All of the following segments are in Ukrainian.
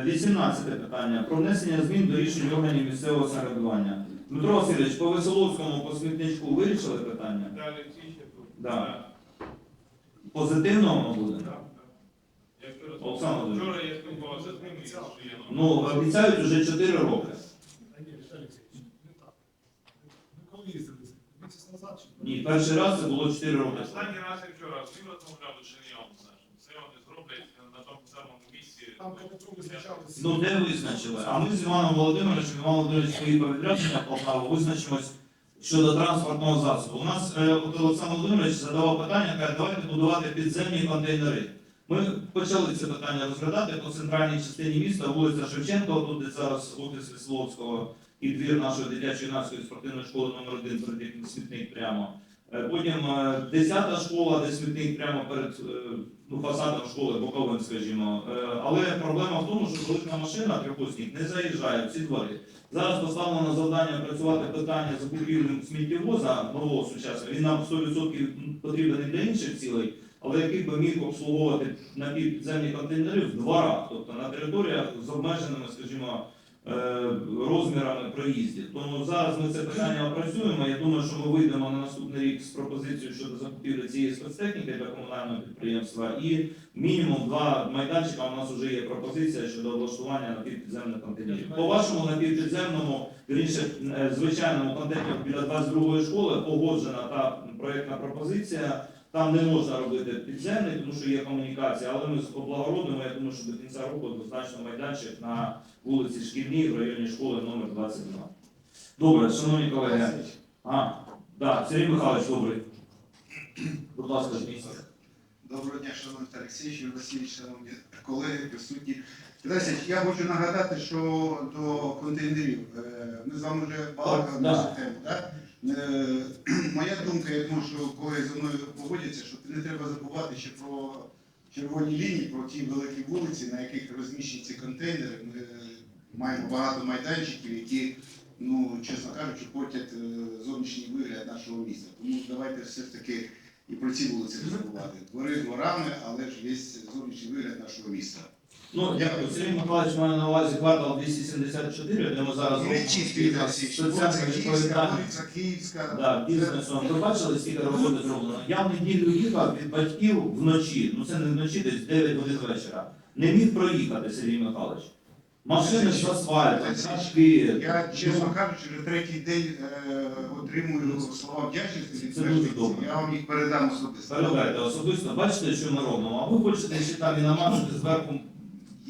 Е, 18 питання. Про внесення змін до рішень органів місцевого самоврядування. Дмитро Васильович, по Веселовському, по смітничку вирішили питання? Далі. Да. Позитивно воно буде? Так. Вчора Олександр Володимирович. вчора я спілкувався з ним і що я Ну, обіцяють вже 4 роки. Ні, чи перший раз це було 4 роки. Останній раз я вчора з ним розмовляв, що не я вам. Все вони зроблять на тому самому. Там визначалися. Ну, де визначили? А ми з Іваном Володимировичем, Іван Володимирович свої повідрядження Полтаву визначимось щодо транспортного засобу. У нас е, от Олександр Володимирович задавав питання, каже, давайте будувати підземні контейнери. Ми почали це питання розглядати по центральній частині міста, вулиця Шевченка, тут де зараз офіс Весловського і двір нашої дитячої юнацької спортивної школи номер 1 перед яким смітник прямо. Е, Потім е, 10 школа, де смітник прямо перед е, ну, фасадом школи, боковим, скажімо. Е, Але проблема в тому, що велика машина трьохосник не заїжджає в ці двори. Зараз поставлено завдання працювати питання закупівлі сміттєвоза нового сучасного. Він нам 100% потрібен і для інших цілей, але який би міг обслуговувати напівпідземні контейнери в дворах, тобто на територіях з обмеженими, скажімо, е, розмірами проїздів. Тому зараз ми це питання опрацюємо. Я думаю, що ми вийдемо на наступний рік з пропозицією щодо закупівлі цієї спецтехніки для комунального підприємства. І мінімум два майданчика. У нас вже є пропозиція щодо облаштування напівпідземних контейнерів. По вашому напівпідземному, вірніше, е, звичайному контейнеру біля 22-ї школи погоджена та проєктна пропозиція. Там не можна робити підземний, тому що є комунікація, але ми облагородимо, я думаю, що до кінця року однозначно майданчик на вулиці Шкільній в районі школи номер 22. Добре, шановні колеги. А, да, Сергій Михайлович, добрий. Будь ласка, з місця. Доброго дня, шановний Олексійович, Юрій Васильович, шановні колеги, присутні. Я хочу нагадати, що до контейнерів е, ми з вами вже балакали да. на цю тему. Да? Е, Моя думка, я думаю, що колеги зі мною погодяться, що не треба забувати ще про червоні лінії, про ті великі вулиці, на яких розміщені ці контейнери. Ми маємо багато майданчиків, які, ну, чесно кажучи, портять е, зовнішній вигляд нашого міста. Тому давайте все ж таки і про ці вулиці забувати. Двори дворами, але ж є зовнішній вигляд нашого міста. Ну, дякую. Сергій Михайлович має на увазі квартал 274, де ми зараз Не чисті, соціальну Київська, відповідальність. Київська. Да, бізнесом. Ви бачили, скільки роботи зроблено? Я в неділю їхав від батьків вночі, ну це не вночі, десь 9 годин вечора. Не міг проїхати, Сергій Михайлович. Машини з асфальту, тачки. Я, чесно кажучи, вже третій день е, отримую слова вдячності від Це дуже мешканців. добре. Я вам їх передам особисто. Передайте особисто, бачите, що ми робимо. А ви хочете ще там і намазати зверху.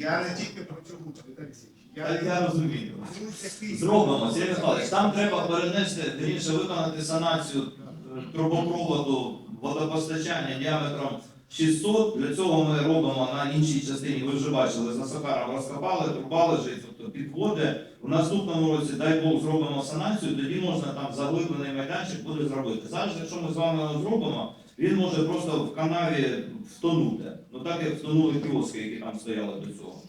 Я не тільки про цю вулицю, Віталій Олексійович. Я, я розумію. Зробимо, Сергій Михайлович, там треба перенести, вірніше виконати санацію е, трубопроводу водопостачання діаметром 600. Для цього ми робимо на іншій частині. Ви вже бачили, з Насокаром розкопали, труба лежить, тобто підводи. В наступному році, дай Бог, зробимо санацію, тоді можна там заглиблений майданчик буде зробити. Зараз, якщо ми з вами його зробимо, він може просто в канаві втонути. Ну так як втонули кіоски, які там стояли до цього.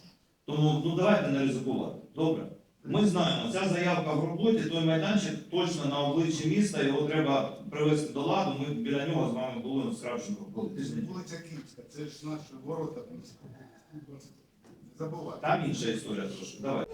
Тому ну давайте не ризикувати. Добре. Ми знаємо, ця заявка в роботі, той майданчик точно на обличчі міста, його треба привести до ладу. Ми біля нього з вами були в Скравченко. Вулиця Київська, це ж наші ворота. Забувайте. Там інша історія трошки. Давай.